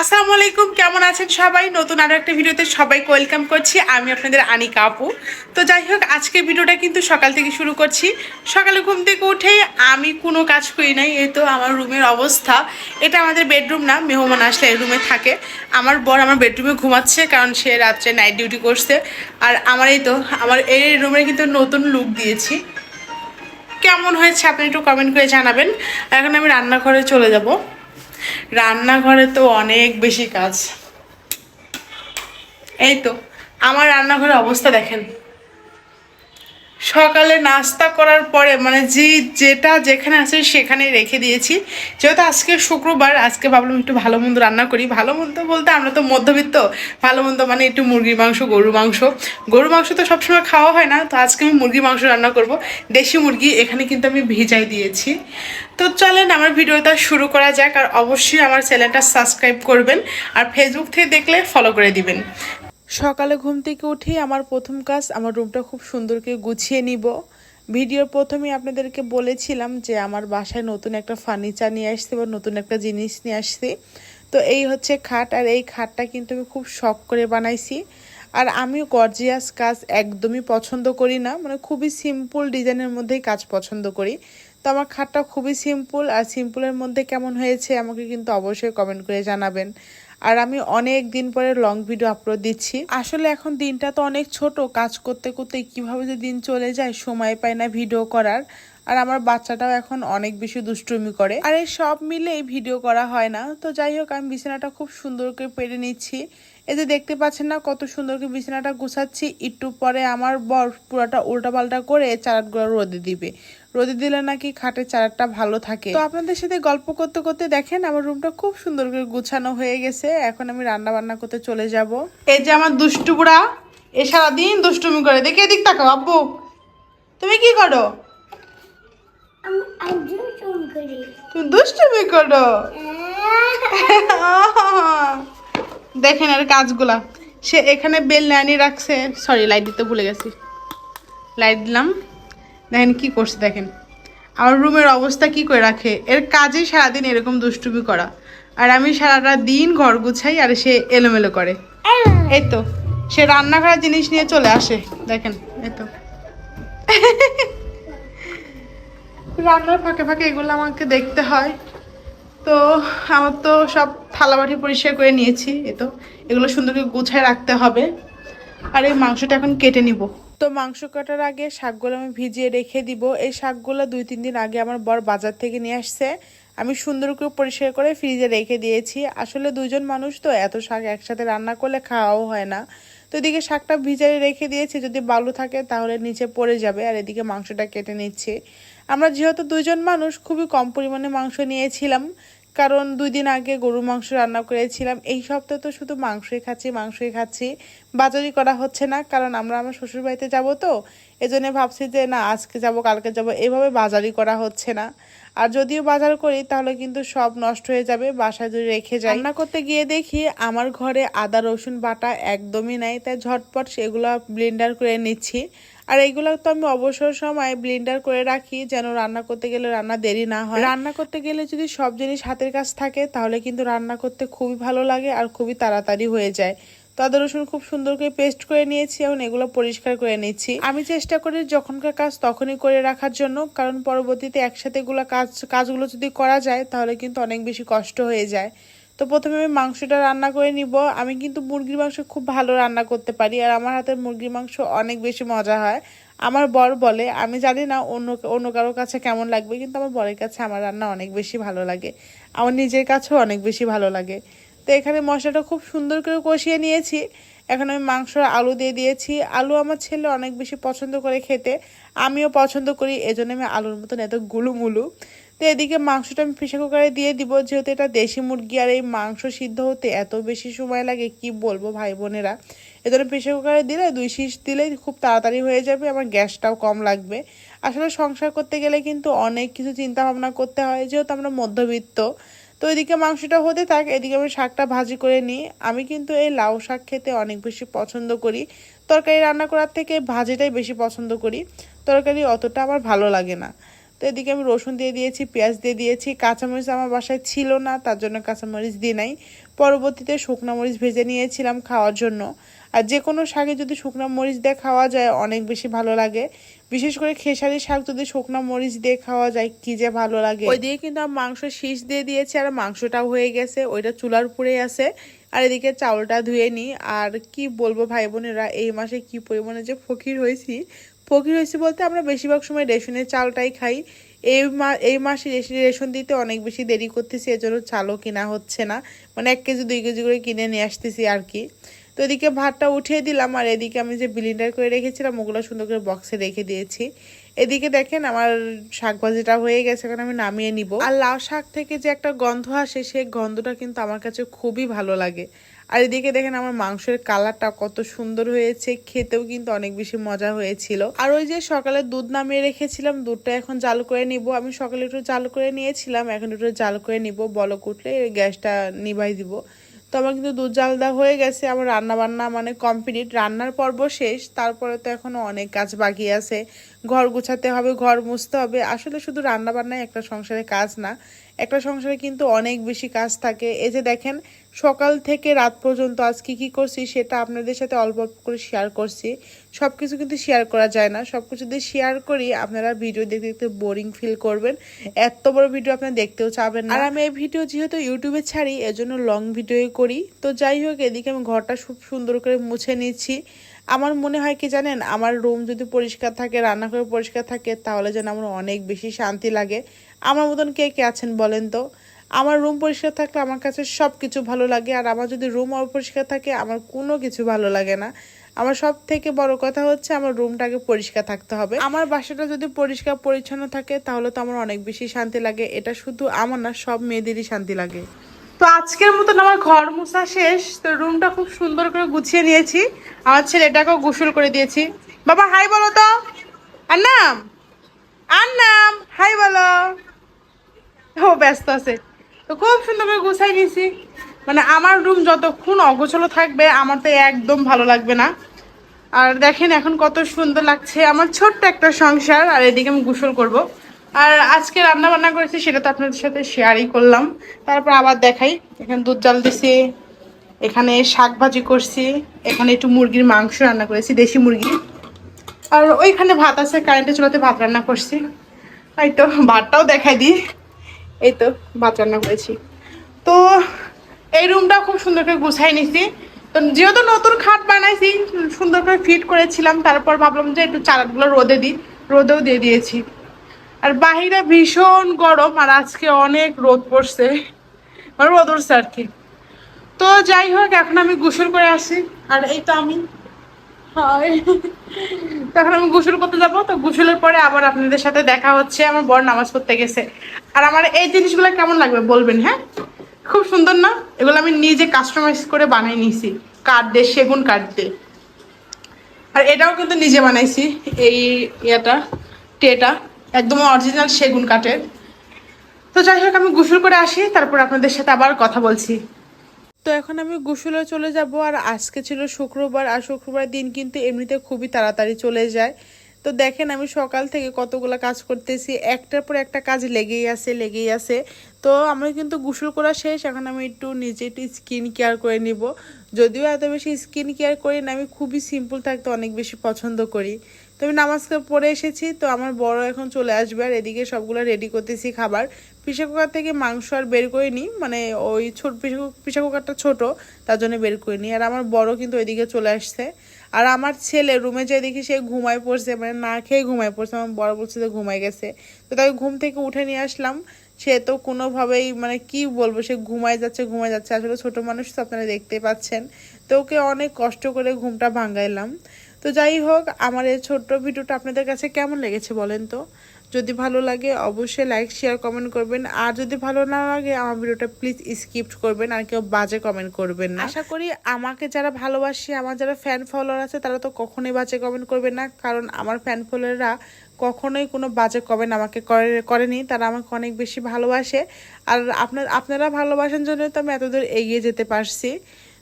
আসসালামু আলাইকুম, কেমন আছেন সবাই? নতুন আরও একটা ভিডিওতে সবাইকে ওয়েলকাম করছি। আমি আপনাদের আনিকা আপু। তো যাই হোক, আজকের ভিডিওটা কিন্তু সকাল থেকে শুরু করছি। সকালে ঘুম থেকে উঠে আমি কোনো কাজ করি নাই, এই তো আমার রুমের অবস্থা। এটা আমাদের বেডরুম না, মেহমান আসলে এই রুমে থাকে। আমার বর আমার বেডরুমে ঘুমাচ্ছে, কারণ সে রাত্রে নাইট ডিউটি করছে। আর আমার এই তো, আমার এই রুমে কিন্তু নতুন লুক দিয়েছি। কেমন হয়েছে, আপনি একটু কমেন্ট করে জানাবেন। এখন আমি রান্নাঘরে চলে যাব। রান্নাঘরে তো অনেক বেশি কাজ। এই তো আমার রান্নাঘরের অবস্থা দেখেন। সকালে নাস্তা করার পরে মানে যে, যেটা যেখানে আছে সেখানে রেখে দিয়েছি। যেহেতু আজকে শুক্রবার, আজকে ভাবলাম একটু ভালো মন্দ রান্না করি। ভালো মন্দ বলতে আমরা তো মধ্যবিত্ত। ভালো মন্দ মানে একটু মুরগির মাংস, গরুর মাংস। গরুর মাংস তো সবসময় খাওয়া হয় না, তো আজকে আমি মুরগির মাংস রান্না করব। দেশি মুরগি, এখানে কিন্তু আমি ভিজাই দিয়েছি। তো চলেন আমার ভিডিওটা শুরু করা যাক, আর অবশ্যই আমার চ্যানেলটা সাবস্ক্রাইব করবেন, আর ফেসবুক থেকে দেখলে ফলো করে দিবেন। সকালে ঘুম থেকে উঠেই আমার প্রথম কাজ আমার রুমটা খুব সুন্দর করে গুছিয়ে নিব। ভিডিওর প্রথমে আপনাদেরকে বলেছিলাম যে আমার বাসায় নতুন একটা ফার্নিচার নিয়ে আসছি বা নতুন একটা জিনিস নিয়ে আসছি। তো এই হচ্ছে খাট আর এই খাটটা কিন্তু আমি খুব শখ করে বানাইছি। আর আমিও গর্জিয়াস কাজ একদমই পছন্দ করি না মানে খুবই সিম্পল ডিজাইনের মধ্যেই কাজ পছন্দ করি। তো আমার খাটটা খুবই সিম্পল আর সিম্পলের মধ্যে কেমন হয়েছে আমাকে কিন্তু অবশ্যই কমেন্ট করে জানাবেন। আর আমি অনেক দিন পরে লং ভিডিও আপলোড দিচ্ছি। আসলে এখন দিনটা তো অনেক ছোট, কাজ করতে করতে কীভাবে যে দিন চলে যায় সময় পায় না ভিডিও করার। আর আমার বাচ্চাটাও এখন অনেক বেশি দুষ্টুমি করে। আর এই সব মিলে এই ভিডিও করা হয় না। তো যাই হোক, আমি বিছানাটা খুব সুন্দর করে পেরে নিচ্ছি। যে দেখতে পাচ্ছেন না, কত সুন্দর করে বিছানাটা গুছাচ্ছি। একটু পরে আমার বর পুরাটা উল্টা পাল্টা করে চারাটগুলো রোদে দিবে। রোদে দিলে নাকি খাটের চারাটা ভালো থাকে। তো আপনাদের সাথে গল্প করতে করতে দেখেন, আমার রুমটা খুব সুন্দর করে গুছানো হয়ে গেছে। এখন আমি রান্না বান্না করতে চলে যাব। এই যে আমার দুষ্টু বুড়া, এ সারাদিন দুষ্টুমি করে। দেখে এদিক তাকাও, আব্বু। তুমি কি করো? তুমি দুষ্টুমি করো? দেখেন আর কাজগুলা। সে এখানে বেল নানি রাখছে। সরি লাইট দিতে ভুলে গেছি। লাইট দিলাম। দেখেন কি করছে দেখেন। আমার রুমের অবস্থা কি করে রাখে? এর কাজেই সারাদিন এরকম দুষ্টুমি করা। আর আমি সারাটা দিন ঘর গুছাই আর সে এলোমেলো করে। এই তো। সে রান্নাঘরের জিনিস নিয়ে চলে আসে। দেখেন এই তো। রান্নার ফাঁকে ফাঁকে এগুলো আমাকে দেখতে হয়। তো আমার তো সব থালাবাটি পরিষ্কার করে নিয়েছি এ তো। এগুলো সুন্দর করে গুছায় রাখতে হবে। আর এই মাংসটা এখন কেটে নিব। তো মাংস কাটার আগে শাকগুলো আমি ভিজিয়ে রেখে দিব। এই শাকগুলো দুই তিন দিন আগে আমার বর বাজার থেকে নিয়ে আসছে। আমি সুন্দর করে পরিষ্কার করে ফ্রিজে রেখে দিয়েছি। আসলে দুজন মানুষ তো এত শাক একসাথে রান্না করলে খাওয়াও হয় না। তো এদিকে শাকটা ভিজারে রেখে দিয়েছি, যদি বালু থাকে তাহলে নিচে পড়ে যাবে, আর এদিকে মাংসটা কেটে নিচ্ছে। আমরা যেহেতু দুজন মানুষ, খুবই কম পরিমাণে মাংস নিয়েছিলাম, কারণ দুই দিন আগে গরুর মাংস রান্না করেছিলাম। এই সপ্তাহে তো শুধু মাংসই খাচ্ছি মাংসই খাচ্ছি, বাজারই করা হচ্ছে না, কারণ আমরা আমার শ্বশুর বাড়িতে যাব তো, এজন্য ভাবছি যে না, আজকে যাব, কালকে যাব, এভাবে বাজারই করা হচ্ছে না। আর যদিও বাজার করি, তাহলে কিন্তু সব নষ্ট হয়ে যাবে, বাসায় যদি রেখে যাই। রান্না করতে গিয়ে দেখি আমার ঘরে আদা, রসুন, বাটা একদমই নাই, তাই ঝটপট সেগুলো ব্লেন্ডার করে নিচ্ছি। আর এইগুলো তো আমি অবসর সময় ব্লেন্ডার করে রাখি, যেন রান্না করতে গেলে রান্না দেরি না হয়। রান্না করতে গেলে যদি সব জিনিস হাতের কাছ থাকে, তাহলে কিন্তু রান্না করতে খুবই ভালো লাগে আর খুবই তাড়াতাড়ি হয়ে যায়। আদা, রসুন খুব সুন্দর করে পেস্ট করে নিয়েছি, এখন এগুলো পরিষ্কার করে নিচ্ছি। আমি চেষ্টা করি যখনকার কাজ তখনই করে রাখার জন্য, কারণ পরবর্তীতে একসাথে এগুলো কাজ, কাজগুলো যদি করা যায়, তাহলে কিন্তু অনেক বেশি কষ্ট হয়ে যায়। তো প্রথমে আমি মাংসটা রান্না করে নিব। আমি কিন্তু মুরগির মাংস খুব ভালো রান্না করতে পারি, আর আমার হাতের মুরগির মাংস অনেক বেশি মজা হয়। আমার বর বলে, আমি জানি না অন্য অন্য কারোর কাছে কেমন লাগবে, কিন্তু আমার বরের কাছে আমার রান্না অনেক বেশি ভালো লাগে। আমার নিজের কাছেও অনেক বেশি ভালো লাগে। তো এখানে মশলাটা খুব সুন্দর করে কষিয়ে নিয়েছি। এখন আমি মাংস আলু দিয়ে দিয়েছি। আলু আমার ছেলে অনেক বেশি পছন্দ করে খেতে। আমিও পছন্দ করি, এজন্য আমি আলুর মতন এত গুলুমুলু। তো এদিকে মাংসটা আমি প্রেশার কুকারে দিয়ে দিব, যেহেতু এটা দেশি মুরগি আর এই মাংস সিদ্ধ হতে এত বেশি সময় লাগে, কি বলব ভাই বোনেরা? এজন্য প্রেশার কুকারে দিলে, দুই শীষ দিলেই খুব তাড়াতাড়ি হয়ে যাবে, আমার গ্যাসটাও কম লাগবে। আসলে সংসার করতে গেলে কিন্তু অনেক কিছু চিন্তা ভাবনা করতে হয়, যেহেতু আমরা মধ্যবিত্ত। তো এদিকে মাংসটা হতে থাক, এদিকে আমি শাকটা ভাজি করে নিই। আমি কিন্তু এই লাউ শাক খেতে অনেক বেশি পছন্দ করি। তরকারি রান্না করার থেকে ভাজিটাই বেশি পছন্দ করি। তরকারি অতটা আমার ভালো লাগে না। তো এদিকে আমি রসুন দিয়ে দিয়েছি, পেঁয়াজ দিয়ে দিয়েছি। কাঁচামরিচ আমার বাসায় ছিল না, তার জন্য কাঁচামরিচ দিয়ে নাই। পরবর্তীতে শুকনো মরিচ ভেজে নিয়েছিলাম খাওয়ার জন্য। আর যে কোনো শাকে যদি শুকনো মরিচ দিয়ে খাওয়া যায়, অনেক বেশি ভালো লাগে। বিশেষ করে খেসারি শাক যদি শুকনো মরিচ দিয়ে খাওয়া যায়, কি যে ভালো লাগে। ওই দিয়ে কিন্তু আমি মাংস শীষ দিয়ে দিয়েছি, আর মাংসটাও হয়ে গেছে। ওইটা চুলার উপরেই আছে। আর এদিকে চাউলটা ধুয়ে নিই। আর কি বলব ভাই বোনেরা, এই মাসে কি পরিমাণে যে ফকির হয়েছি। ফকির হয়েছি বলতে আমরা বেশিরভাগ সময় রেশনের চালটাই খাই। এই মা, এই মাসে রেশন- দিতে অনেক বেশি দেরি করতেছি, এজন্য চালও কেনা হচ্ছে না। মানে এক কেজি, দুই কেজি করে কিনে নিয়ে আসতেছি আর কি। তো এদিকে ভাতটা উঠিয়ে দিলাম, আর এদিকে আমি যে বিলিন্ডার করে রেখেছিলাম, ওগুলো সুন্দর করে বক্সে রেখে দিয়েছি। এদিকে দেখেন আমার শাক ভাজিটা হয়ে গেছে, এখন আমি নামিয়ে নিব। আর লাউ শাক থেকে যে একটা গন্ধ আসে, সেই গন্ধটা কিন্তু আমার কাছে খুবই ভালো লাগে। আর এদিকে দেখেন আমার মাংসের কালারটা কত সুন্দর হয়েছে, খেতেও কিন্তু অনেক বেশি মজা হয়েছিল। আর ওই যে সকালে দুধ নামিয়ে রেখেছিলাম, দুধটা এখন জাল করে নিব। আমি সকালে একটু জাল করে নিয়েছিলাম, এখন একটু জাল করে নিব, বলক উঠলে গ্যাসটা নিভাই দিব। তো আমার কিন্তু দুধ জাল দেওয়া হয়ে গেছে, আমার রান্না বান্না মানে কমপ্লিট রান্নার পর্ব শেষ, তারপরে তো এখনও অনেক কাজ বাকি আছে। ঘর গুছাতে হবে, ঘর মুছতে হবে। আসলে শুধু রান্না বান্নাই একটা সংসারের কাজ না একটা সংসারে কিন্তু অনেক বেশি কাজ থাকে। এই যে দেখেন, সকাল থেকে রাত পর্যন্ত আজ কি কি করছি সেটা আপনাদের সাথে অল্প অল্প করে শেয়ার করছি। সব কিছু কিন্তু শেয়ার করা যায় না। সব কিছু যদি শেয়ার করি, আপনারা ভিডিও দেখতে দেখতে বোরিং ফিল করবেন। এত বড় ভিডিও আপনারা দেখতেও চাবেন আর আমি এই ভিডিও যেহেতু ইউটিউবে ছাড়ি, এজন্য লং ভিডিও করি। তো যাই হোক, এদিকে আমি ঘরটা খুব সুন্দর করে মুছে নিচ্ছি। আমার মনে হয় কি জানেন, আমার রুম যদি পরিষ্কার থাকে রান্নাঘর পরিষ্কার থাকে, তাহলে যেন আমার অনেক বেশি শান্তি লাগে। আমার মতন কে কে আছেন বলেন তো? আমার রুম পরিষ্কার থাকলে আমার কাছে সব কিছু ভালো লাগে, আর আমার যদি রুম অপরিষ্কার থাকে, আমার কোনো কিছু ভালো লাগে না। আমার সব থেকে বড় কথা হচ্ছে আমার রুমটাকে পরিষ্কার থাকতে হবে। আমার বাসাটা যদি পরিষ্কার পরিচ্ছন্ন থাকে, তাহলে তো আমার অনেক বেশি শান্তি লাগে। এটা শুধু আমার না, সব মেয়েদেরই শান্তি লাগে। তো আজকের মতন আমার ঘর মোছা শেষ, তো রুমটা খুব সুন্দর করে গুছিয়ে নিয়েছি। আমার ছেলেটাকেও গোসল করে দিয়েছি। বাবা, হাই বলো তো। আর নাম আর নাম হাই বলো। ও ব্যস্ত আছে। তো খুব সুন্দর করে গুছাই নিয়েছি। মানে আমার রুম যতক্ষণ অগোছালো থাকবে, আমার তো একদম ভালো লাগবে না। আর দেখেন এখন কত সুন্দর লাগছে। আমার ছোট্ট একটা সংসার, আর এদিকে আমি গোসল করব। আর আজকে রান্না বান্না করেছি সেটা তো আপনাদের সাথে শেয়ারই করলাম। তারপর আবার দেখাই। এখানে দুধ জাল দিছি, এখানে শাক ভাজি করছি, এখানে একটু মুরগির মাংস রান্না করেছি, দেশি মুরগি। আর ওইখানে ভাত আছে কারেন্টে চুলাতে ভাত রান্না করছি। এই তো, ভাতটাও দেখাই দিই। এই তো, ভাত রান্না করেছি। তো এই রুমটা খুব সুন্দর করে গুছাই নিছি। তো যেহেতু নতুন খাট বানাইছি, সুন্দর করে ফিট করেছিলাম, তারপর ভাবলাম যে একটু চারাগুলো রোদে দিই, রোদেও দিয়ে দিয়েছি। আর বাহিরে ভীষণ গরম, আর আজকে অনেক রোদ পড়ছে। মানে রোদ আর কি। তো যাই হোক, এখন আমি গোসল করে আসি। আর এই তো আমি। তখন আমি গোসল করতে যাব, তো গোসলের পরে আবার আপনাদের সাথে দেখা হচ্ছে। আমার বড় নামাজ পড়তে গেছে। আর আমার এই জিনিসগুলো কেমন লাগবে বলবেন হ্যাঁ? খুব সুন্দর না? এগুলো আমি নিজে কাস্টমাইজ করে বানিয়ে নিয়েছি। কাঠ দিয়ে, সেগুন কাঠ দিয়ে। আর এটাও কিন্তু নিজে বানাইছি, এই ইয়েটা, টেটা। একদম অরিজিনাল সেগুন কাঠের। তো যাই হোক, আমি গোসল করে আসি, তারপর আপনাদের সাথে আবার কথা বলছি। তো এখন আমি গোসলে চলে যাব, আর আজকে ছিল শুক্রবার, আর শুক্রবার দিন কিন্তু এমনিতে খুবই তাড়াতাড়ি চলে যায়। তো দেখেন, আমি সকাল থেকে কতগুলো কাজ করতেছি, একটার পর একটা কাজ লেগেই আছে লেগেই আছে। তো আমার কিন্তু গোসল করা শেষ, এখন আমি একটু নিজে একটু স্কিন কেয়ার করে নিব। যদিও এত বেশি স্কিন কেয়ার করি না, আমি খুবই সিম্পল থাকতে অনেক বেশি পছন্দ করি। তো আমি নামাজ পড়ে এসেছি, তো আমার বড় এখন চলে আসবে আর এদিকে সবগুলো রেডি করতেছি খাবার। প্রেশার কুকার থেকে মাংস আর বের করে নিই মানে ওই ছোট প্রেশার কুকারটা ছোট, তার জন্য বের করে নিই আর আমার বড় কিন্তু ওইদিকে চলে আসছে। আর আমার ছেলে রুমে যে দেখি সে ঘুমায় পড়ছে মানে না খেয়ে ঘুমায় পড়ছে, আমার বড় বলছে যে ঘুমায় গেছে। তো তাকে ঘুম থেকে উঠে নিয়ে আসলাম। সে তো কোনোভাবেই মানে কি বলব, সে ঘুমায় যাচ্ছে ঘুমায় যাচ্ছে। আসলে ছোট মানুষ তো আপনারা দেখতে পাচ্ছেন। তো ওকে অনেক কষ্ট করে ঘুমটা ভাঙাইলাম তো যাই হোক, আমার এই ছোট্ট ভিডিওটা আপনাদের কাছে কেমন লেগেছে বলেন তো? যদি ভালো লাগে, অবশ্যই লাইক শেয়ার কমেন্ট করবেন। আর যদি ভালো না লাগে, আমার ভিডিওটা প্লিজ স্কিপ করবেন, আর কেউ বাজে কমেন্ট করবেন না। আশা করি আমাকে যারা ভালোবাসে, আমার যারা ফ্যান ফলোয়ার আছে, তারা তো কখনোই বাজে কমেন্ট করবে না। কারণ আমার ফ্যান ফলোয়াররা কখনোই কোনো বাজে কমেন্ট আমাকে করে, করেনি। তারা আমাকে অনেক বেশি ভালোবাসে। আর আপনার, আপনারা ভালোবাসার জন্য তো আমি এতদূর এগিয়ে যেতে পারছি।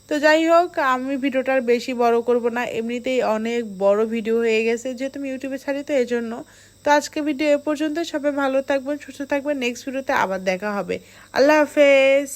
তো যাই হোক, আমি ভিডিওটা আর বেশি বড় করব না। এমনিতেই অনেক বড় ভিডিও হয়ে গেছে, যেহেতু আমি ইউটিউবে ছাড়ি তো এজন্য। জন্য তো আজকে ভিডিও এ পর্যন্ত, সবাই ভালো থাকবেন, সুস্থ থাকবেন। নেক্সট ভিডিওতে আবার দেখা হবে। আল্লাহ হাফেজ।